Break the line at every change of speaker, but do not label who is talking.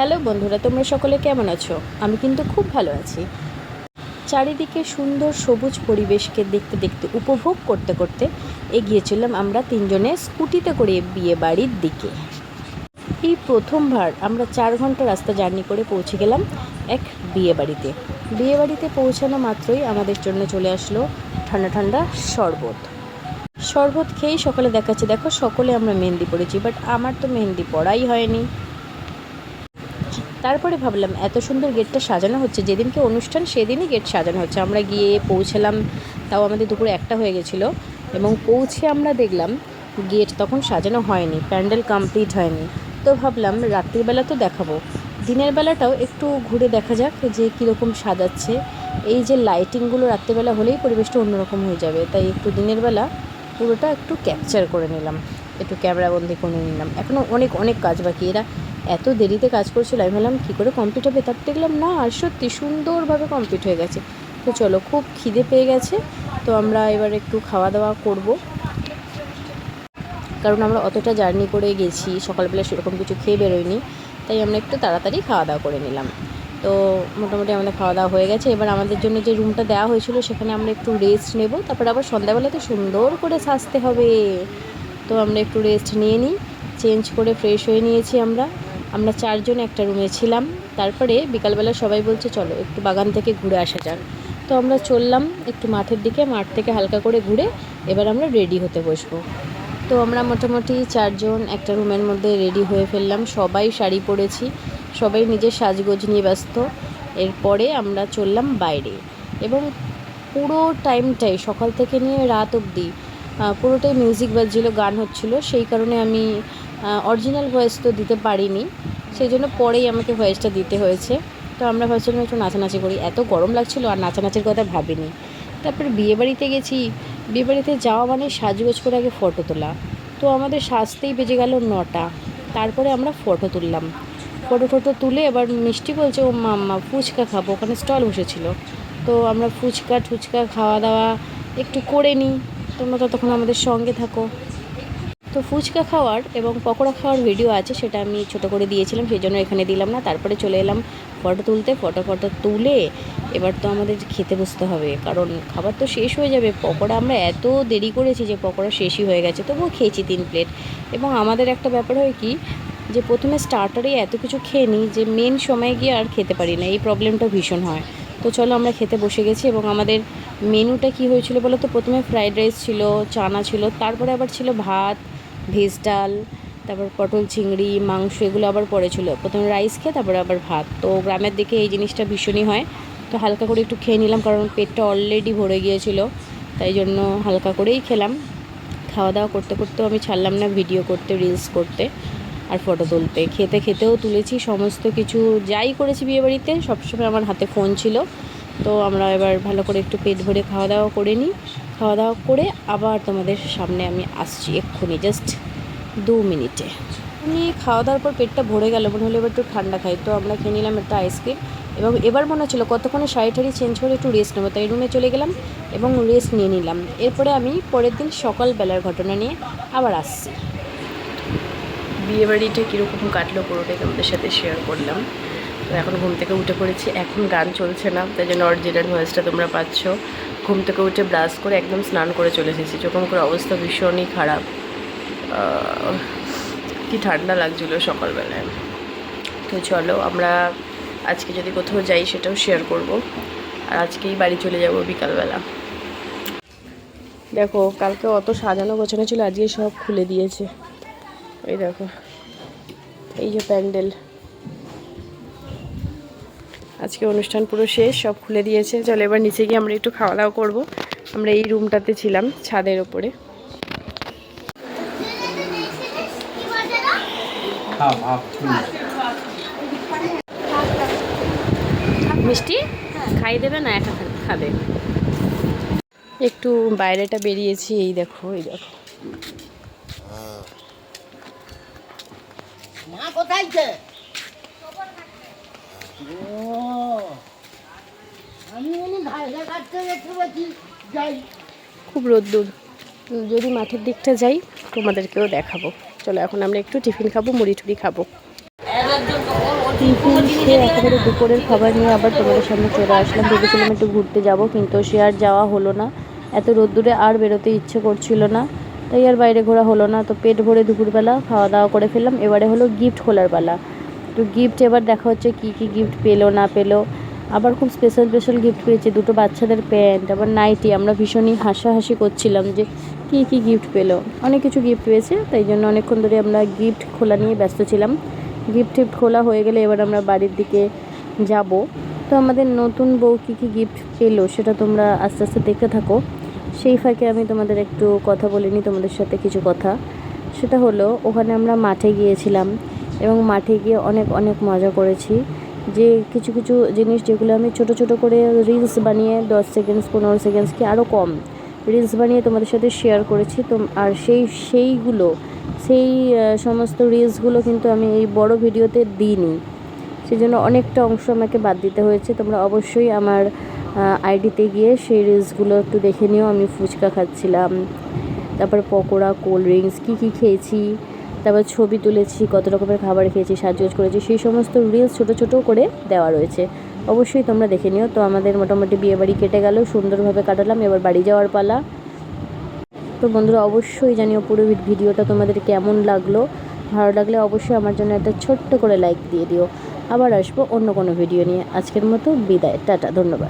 Hello বন্ধুরা, তোমরা সকলে কেমন আছো? আমি কিন্তু খুব ভালো আছি। চারিদিকে সুন্দর সবুজ পরিবেশকে দেখতে দেখতে, উপভোগ করতে করতে এগিয়েছিলাম আমরা তিনজনে স্কুটিতে করে বিয়ে বাড়ির দিকে। এই প্রথমবার আমরা চার ঘণ্টা রাস্তা জার্নি করে পৌঁছে গেলাম এক বিয়ে বাড়িতে বিয়ে বাড়িতে পৌঁছানো মাত্রই আমাদের জন্য চলে আসলো ঠান্ডা ঠান্ডা শরবত। শরবত খেয়েই সকালে দেখাচ্ছে, দেখো সকলে আমরা মেহেন্দি পড়েছি বাট আমার তো মেহেন্দি পড়াই হয়নি। তারপরে ভাবলাম, এত সুন্দর গেটটা সাজানো হচ্ছে, যেদিনকে অনুষ্ঠান সেদিনই গেট সাজানো হচ্ছে। আমরা গিয়ে পৌঁছলাম, তাও আমাদের দুপুরে একটা হয়ে গেছিল এবং পৌঁছে আমরা দেখলাম গেট তখন সাজানো হয়নি, প্যান্ডেল কমপ্লিট হয়নি। তো ভাবলাম রাত্রিবেলা তো দেখাবো। দিনের বেলাটাও একটু ঘুরে দেখা যাক যে কীরকম সাজাচ্ছে। এই যে লাইটিংগুলো রাত্রিবেলা হলেই পরিবেশটা অন্যরকম হয়ে যাবে, তাই একটু দিনের বেলা পুরোটা একটু ক্যাপচার করে নিলাম। একটু ক্যামেরাবন্দি করে নিলাম। এখনও অনেক অনেক কাজ বাকি। এরা এত দেরিতে কাজ করছিল আমি ভাবলাম কী করে কমপ্লিট হবে? তার দেখলাম না, আর সত্যি সুন্দরভাবে কমপ্লিট হয়ে গেছে। তো চলো, খুব খিদে পেয়ে গেছে, তো আমরা এবার একটু খাওয়া দাওয়া করব। কারণ আমরা অতটা জার্নি করে গেছি, সকালবেলা সেরকম কিছু খেয়ে বেরোয়নি, তাই আমরা একটু তাড়াতাড়ি খাওয়া দাওয়া করে নিলাম। তো মোটামুটি আমাদের খাওয়া দাওয়া হয়ে গেছে। এবার আমাদের জন্য যে রুমটা দেওয়া হয়েছিল, সেখানে আমরা একটু রেস্ট নেব। তারপর আবার সন্ধ্যাবেলাতে সুন্দর করে সাজতে হবে। তো আমরা একটু রেস্ট নিয়ে নিই চেঞ্জ করে ফ্রেশ হয়ে নিয়েছি আমরা। আমরা চারজন একটা রুমে ছিলাম। তারপরে বিকালবেলা সবাই বলছে, চলো একটু বাগান থেকে ঘুরে আসা যাক। তো আমরা চললাম একটু মাঠের দিকে, মাঠ থেকে হালকা করে ঘুরে এবার আমরা রেডি হতে বসবো। তো আমরা মোটামুটি চারজন একটা রুমের মধ্যে রেডি হয়ে ফেললাম। সবাই শাড়ি পরেছি, সবাই নিজের সাজগোজ নিয়ে ব্যস্ত। এরপরে আমরা চললাম বাইরে এবং পুরো টাইমটাই সকাল থেকে নিয়ে রাত অবধি পুরোটাই মিউজিক বাজছিল, গান হচ্ছিল। সেই কারণে আমি অরিজিনাল ভয়েস তো দিতে পারিনি সেই জন্য পরেই আমাকে ভয়েসটা দিতে হয়েছে। তো আমরা ভাবছিলাম একটু নাচানাচি করি। এত গরম লাগছিল আর নাচানাচির কথা ভাবিনি। তারপরে বিয়েবাড়িতে গেছি। বিয়েবাড়িতে যাওয়া মানে সাজগোজ করে আগে ফটো তোলা। তো আমাদের সাজতেই বেজে গেল নটা। তারপরে আমরা ফটো তুললাম। ফটো ফটো তুলে এবার মিষ্টি বলছে, ও মাম্মা, ফুচকা খাব। ওখানে স্টল বসেছিল। তো আমরা ফুচকা ঠুচকা খাওয়া দাওয়া একটু করে নিই। তোমরা ততক্ষণ আমাদের সঙ্গে থাকো। তো ফুচকা খাওয়ার এবং পকোড়া খাওয়ার ভিডিও আছে, সেটা আমি ছোট করে দিয়েছিলাম সেই জন্য এখানে দিলাম না। তারপরে চলে এলাম ফটো তুলতে। ফটো ফটো তুলে এবার তো আমাদের খেতে বসতে হবে, কারণ খাবার তো শেষ হয়ে যাবে। পকোড়া আমরা এত দেরি করেছি যে পকোড়া শেষই হয়ে গেছে, তবুও খেয়েছি তিন প্লেট এবং আমাদের একটা ব্যাপার হয় কি, যে প্রথমে স্টার্টারে এত কিছু খেয়ে নিই যে মেন সময় গিয়ে আর খেতে পারি না, এই প্রবলেমটা ভীষণ হয়। তো চলো আমরা খেতে বসে গেছি এবং আমাদের মেনুটা কি হয়েছিল বলো তো? প্রথমে ফ্রাইড রাইস ছিল, চানা ছিল, তারপরে আবার ছিল ভাত ভেজ ডাল, তারপর পটল চিংড়ি, মাংস, এগুলো আবার পরে ছিল। প্রথমে রাইস খেয়ে তারপরে আবার ভাত। তো গ্রামের দিকে এই জিনিসটা ভীষণই হয়। তো হালকা করে একটু খেয়ে নিলাম কারণ পেটটা অলরেডি ভরে গিয়েছিল। তাই জন্য হালকা করেই খেলাম। খাওয়া দাওয়া করতে করতেও আমি ছাড়লাম না ভিডিও করতে রিলস করতে আর ফটো তুলতে। খেতে খেতেও তুলেছি সমস্ত কিছু। যাই করেছি বিয়েবাড়িতে, সবসময় আমার হাতে ফোন ছিল। তো আমরা এবার ভালো করে একটু পেট ভরে খাওয়া দাওয়া করে নিই। খাওয়া দাওয়া করে আবার তোমাদের সামনে আমি আসছি এক্ষুনি জাস্ট দু মিনিটে। আমি খাওয়া দাওয়ার পর পেটটা ভরে গেল, মনে হলো এবার একটু ঠান্ডা খাই। তো আমরা খেয়ে নিলাম একটা আইসক্রিম এবং এবার মনে হচ্ছিল কতক্ষণে শাড়ি ঠাড়ি চেঞ্জ করে একটু রেস্ট নেব। তাই রুমে চলে গেলাম এবং রেস্ট নিয়ে নিলাম। এরপরে আমি পরের দিন সকালবেলার ঘটনা নিয়ে আবার আসছি। বিয়েবাড়িটা কীরকম কাটলো পুরোটাই তোমাদের সাথে শেয়ার করলাম। তো এখন ঘুম থেকে উঠে পড়েছি, এখন গান চলছে না, তাই জন্য অরিজিনাল ভয়েসটা তোমরা পাচ্ছ। ঘুম থেকে উঠে ব্রাশ করে একদম স্নান করে চলে এসেছি। চোখম করে অবস্থা ভীষণই খারাপ। কি ঠান্ডা লাগছিল সকালবেলায়। তো চলো, আমরা আজকে যদি কোথাও যাই সেটাও শেয়ার করব। আর আজকেই বাড়ি চলে যাব বিকালবেলা। দেখো, কালকে অত সাজানো গোছানো ছিল, আজকে সব খুলে দিয়েছে। এই দেখো, এই যে প্যান্ডেল। আজকে অনুষ্ঠান পুরো শেষ সব খুলে দিয়েছে। চলো এবার নিচে গিয়ে আমরা একটু খাওয়া দাওয়া করব। আমরা এই রুমটাতে ছিলাম ছাদের ওপরে।
ভাব
মিষ্টি? খাই দেবে না একা খাবে একটু বাইরেটা বেরিয়েছি এই দেখো এই দেখো।
মা কোথায় যে ও আমি এমনি ভাইরা কাটতে দেখতে পাচ্ছি যাই
খুব রোদ্দুর। যদি মাঠের দিকটা যাই তোমাদেরকেও দেখাবো। চলো এখন আমরা একটু টিফিন খাব মুড়ি টুড়ি খাব। টিফিন খেয়ে একেবারে দুপুরের খাবার নিয়ে আবার তোমাদের সামনে চলে আসলাম। ভেবেছিলাম একটু ঘুরতে যাব কিন্তু সে আর যাওয়া হলো না। এত রোদ্দুরে আর বেরোতে ইচ্ছে করছিল না তাই আর বাইরে ঘোরা হলো না। তো পেট ভরে দুপুরবেলা খাওয়া দাওয়া করে ফেললাম। এবারে হলো গিফট খোলার পালা। তো গিফট এবার দেখা হচ্ছে কি কি গিফট পেল না পেল। আবার খুব স্পেশাল স্পেশাল গিফট পেয়েছে, দুটো বাচ্চাদের প্যান্ট আবার নাইটি আমরা ভীষণই হাসাহাসি করছিলাম যে কী কী গিফট পেল। অনেক কিছু গিফট পেয়েছে, তাই জন্য অনেকক্ষণ ধরে আমরা গিফট খোলা নিয়ে ব্যস্ত ছিলাম। গিফট টিফট খোলা হয়ে গেলে এবার আমরা বাড়ির দিকে যাব। তো আমাদের নতুন বউ কী কী গিফট পেল সেটা তোমরা আস্তে আস্তে দেখতে থাকো। সেই ফাঁকে আমি তোমাদের একটু কথা বলিনি তোমাদের সাথে কিছু কথা। সেটা হলো, ওখানে আমরা মাঠে গিয়েছিলাম এবং মাঠে গিয়ে অনেক অনেক মজা করেছি। যে কিছু কিছু জিনিস যেগুলো আমি ছোট ছোট করে রিলস বানিয়ে দশ সেকেন্ডস পনেরো সেকেন্ডস কি আরও কম রিলস বানিয়ে তোমাদের সাথে শেয়ার করেছি। তো আর সেই, সেইগুলো, সেই সমস্ত রিলসগুলো কিন্তু আমি এই বড় ভিডিওতে দিইনি। সেই জন্য অনেকটা অংশ আমাকে বাদ দিতে হয়েছে। তোমরা অবশ্যই আমার আইডিতে গিয়ে সেই রিলসগুলো একটু দেখে নিও। আমি ফুচকা খাচ্ছিলাম, তারপর পকোড়া, কোল্ড ড্রিঙ্কস, কী কী খেয়েছি তারপর ছবি তুলেছি, কত রকমের খাবার খেয়েছি, সাজগোজ করেছি, সেই সমস্ত রিলস ছোটো ছোটো করে দেওয়া রয়েছে। অবশ্যই তোমরা দেখে নিও। তো আমাদের মোটামুটি বিয়ে বাড়ি কেটে গেল, সুন্দরভাবে কাটালাম, এবার বাড়ি যাওয়ার পালা। তো বন্ধুরা, অবশ্যই জানিও পুরো ভিডিওটা তোমাদের কেমন লাগল। ভালো লাগলে অবশ্যই আমার জন্য একটা ছোট্ট করে লাইক দিয়ে দিও। আবার আসব অন্য কোনো ভিডিও নিয়ে। আজকের মতো বিদায়। টাটা, ধন্যবাদ।